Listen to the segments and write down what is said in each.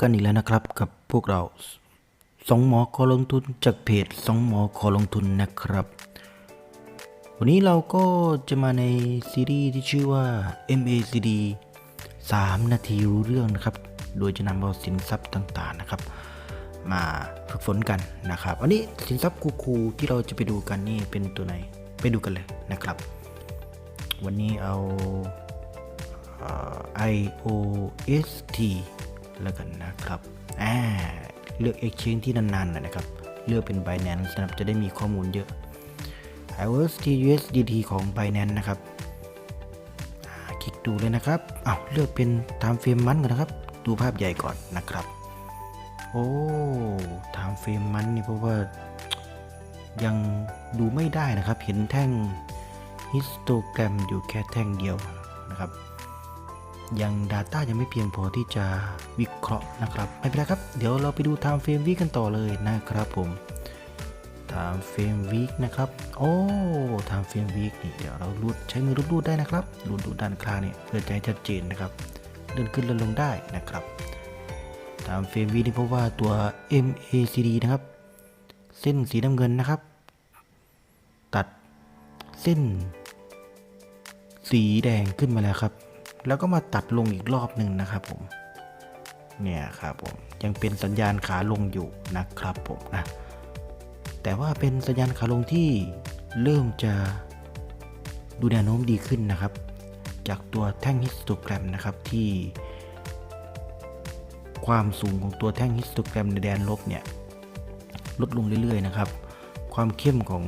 กันอีกแล้วนะครับกับพวกเราสองหมอขอลงทุนจากเพจสองหมอขอลงทุนนะครับ วันนี้เราก็จะมาในซีรีส์ที่ชื่อว่า MACD 3 นาทีรู้เรื่องนะครับ โดยจะนำเอาสินทรัพย์ต่างๆนะครับ มาฝึกฝนกันนะครับวันนี้สินทรัพย์คูๆที่เราจะไปดูกันนี่เป็นตัวไหนไปดูกันเลยนะครับ วันนี้เอา IOST แล้วกันนะครับอ่าเลือก Exchange ที่นานๆหน่อยนะครับ เลือกเป็น Binance นะครับจะได้มีข้อมูลเยอะ IOST USDT ของ Binance นะครับคลิกดูเลยนะครับเอาเลือกเป็น Time Frame มันก่อนนะครับ ดูภาพใหญ่ก่อนนะครับ โอ้ Time Frame มันนี่เพราะว่ายังดูไม่ได้นะครับ เห็นแท่งฮิสโตแกรมอยู่แค่แท่งเดียวนะครับ ยัง Data ยังไม่เพียงพอที่จะวิเคราะห์นะครับ ไม่เป็นไรครับ เดี๋ยวเราไปดู Time Frame Week กันต่อเลยนะครับผม Time Frame Week นะครับ โอ้ Time Frame Week นี่เดี๋ยวเรารูดใช้มือรูดรูดได้นะครับรูดดูด้านข้างเนี่ยเพื่อจะให้ชัดเจนนะครับเลื่อนขึ้นเลื่อนลงได้นะครับ Time Frame Week นี่เพราะว่าตัว MACD นะครับ เส้นสีน้ำเงินนะครับ ตัดเส้นสีแดงขึ้นมาแล้วครับ แล้วก็มาตัดลงอีกรอบหนึ่งนะครับผมเนี่ยครับผมยังเป็นสัญญาณขาลงอยู่นะครับผมนะแต่ว่าเป็นสัญญาณขาลงที่เริ่มจะดูแนวโน้มดีขึ้นนะครับ จากตัวแท่งฮิสโตแกรมนะครับที่ ความสูงของตัวแท่งฮิสโตแกรมในแดนลบเนี่ยลดลงเรื่อยๆนะครับ ความเข้มของ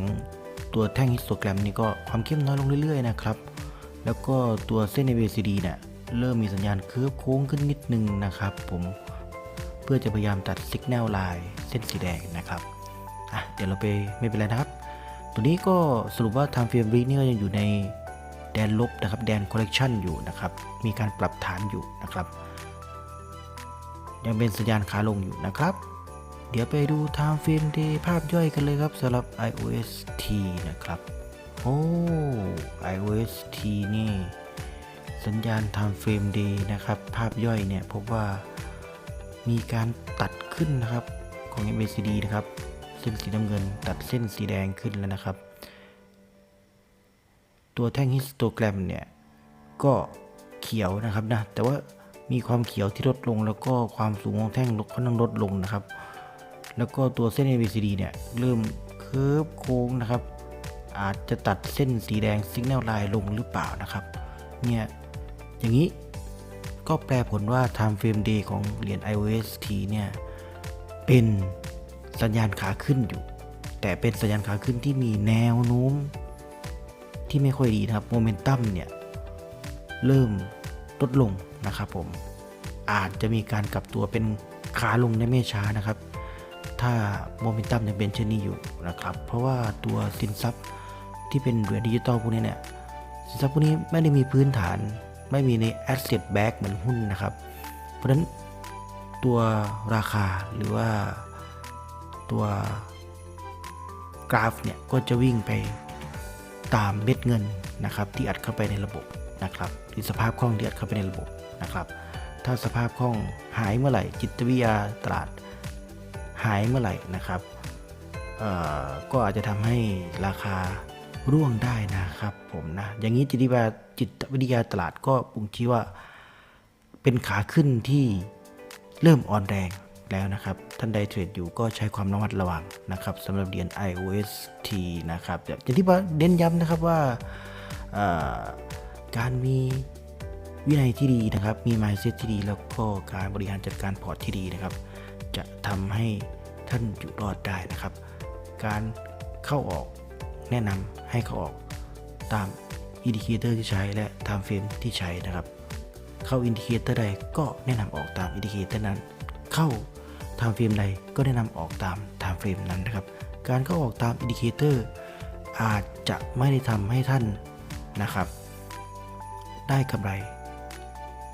ตัวแท่งฮิสโตแกรมนี่ก็ความเข้มน้อยลงเรื่อยๆนะครับ แล้วก็ตัวเส้น ABCD เนี่ยเริ่มมีสัญญาณเคิร์ฟโค้งขึ้นนิดนึงนะครับผมเพื่อจะพยายามตัดสัญญาณลายเส้นสีแดงนะครับอะเดี๋ยวเราไปไม่เป็นไรนะครับ ตัวนี้ก็สรุปว่า Time Frame Week นี่ก็ยังอยู่ในแดนลบนะครับแดน correction อยู่นะครับ มีการปรับฐานอยู่นะครับ ยังเป็นสัญญาณขาลงอยู่นะครับ เดี๋ยวไปดู Time Frame Day ภาพย่อยกันเลยครับสำหรับ iOST นะครับ โอ้ iOST นี่ สัญญาณ Time Frame Day นะครับ ภาพย่อยเนี่ยพบว่ามีการตัดขึ้นนะครับของ MACD นะครับ เส้นสีน้ำเงินตัดเส้นสีแดงขึ้นแล้วนะครับ ตัวแท่งฮิสโตแกรมเนี่ย ก็เขียวนะครับนะ แต่ว่ามีความเขียวที่ลดลงแล้วก็ความสูงของแท่งค่อนข้างลดลงนะครับ แล้วก็ตัวเส้น ABCD เนี่ย เริ่มเคิร์ฟโค้งนะครับ อาจจะตัดเส้นสีแดงสัญญาณลายลงหรือเปล่านะครับ เนี่ยอย่างนี้ก็แปลผลว่า Time Frame Day ของเหรียญ iOST เนี่ย เป็นสัญญาณขาขึ้นอยู่ แต่เป็นสัญญาณขาขึ้นที่มีแนวโน้ม ที่ไม่ค่อยดีนะครับโมเมนตัมเนี่ย เริ่มลดลงนะครับผม อาจจะมีการกลับตัวเป็นขาลงในไม่ช้านะครับ ถ้าโมเมนตัมยังเป็นเช่นนี้อยู่นะครับ เพราะว่าตัวสินทรัพย์ ที่เป็นเหรียญดิจิตอลพวกนี้เนี่ยสินทรัพย์พวกนี้ไม่ได้มีพื้นฐาน ไม่มีใน asset back เหมือนหุ้นนะครับ เพราะฉะนั้นตัวราคาหรือว่าตัวกราฟเนี่ยก็จะวิ่งไปตามเม็ดเงินนะครับที่อัดเข้าไปในระบบนะครับหรือสภาพคล่องที่อัดเข้าไปในระบบนะครับ ถ้าสภาพคล่องหายเมื่อไหร่ จิตวิทยาตลาดหายเมื่อไหร่นะครับก็อาจจะทำให้ราคา ร่วงได้นะครับผมนะ อย่างนี้จิตวิทยาจิตวิทยาตลาดก็ปุงชี้ว่า เป็นขาขึ้นที่เริ่มอ่อนแรงแล้วนะครับ ท่านใดเทรดอยู่ก็ใช้ความระมัดระวังนะครับสำหรับเหรียญ iOST นะครับอย่างที่ว่าเน้นย้ำนะครับว่าการมีวินัยที่ดีนะครับ มี mindset ที่ดี แล้วก็การบริหารจัดการพอร์ตที่ดีนะครับ จะทำให้ท่านอยู่รอดได้นะครับ การเข้าออก แนะนำให้เขาออกตามอินดิเคเตอร์ที่ใช้และ time frame ที่ใช้นะครับ เข้าอินดิเคเตอร์ใดก็แนะนำออกตามอินดิเคเตอร์นั้น เข้า time frame ใดก็แนะนำออกตาม time frame นั้นนะครับ การเข้าออกตามอินดิเคเตอร์อาจจะไม่ได้ทำให้ท่านนะครับ ได้กำไร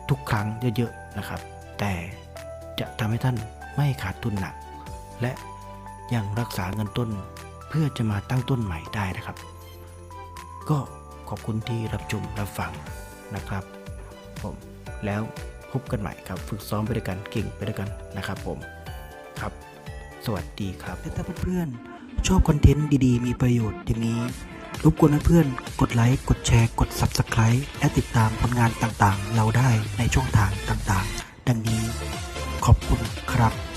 ทุกครั้งเยอะๆนะครับ แต่จะทำให้ท่านไม่ขาดทุนหนัก และยังรักษาเงินต้น เพื่อจะมาตั้งต้นใหม่ได้นะครับ ก็ขอบคุณที่รับชมรับฟังนะครับ ผมแล้วพบกันใหม่ครับ ฝึกซ้อมไปด้วยกันเก่งไปด้วยกันนะครับผมครับ สวัสดีครับถ้าเพื่อนๆชอบคอนเทนต์ดีๆ มีประโยชน์อย่างนี้รบกวนเพื่อนๆกดไลค์ กดแชร์ กด Subscribe และติดตามผลงานต่างๆ เราได้ในช่องทางต่างๆ ดังนี้ขอบคุณครับ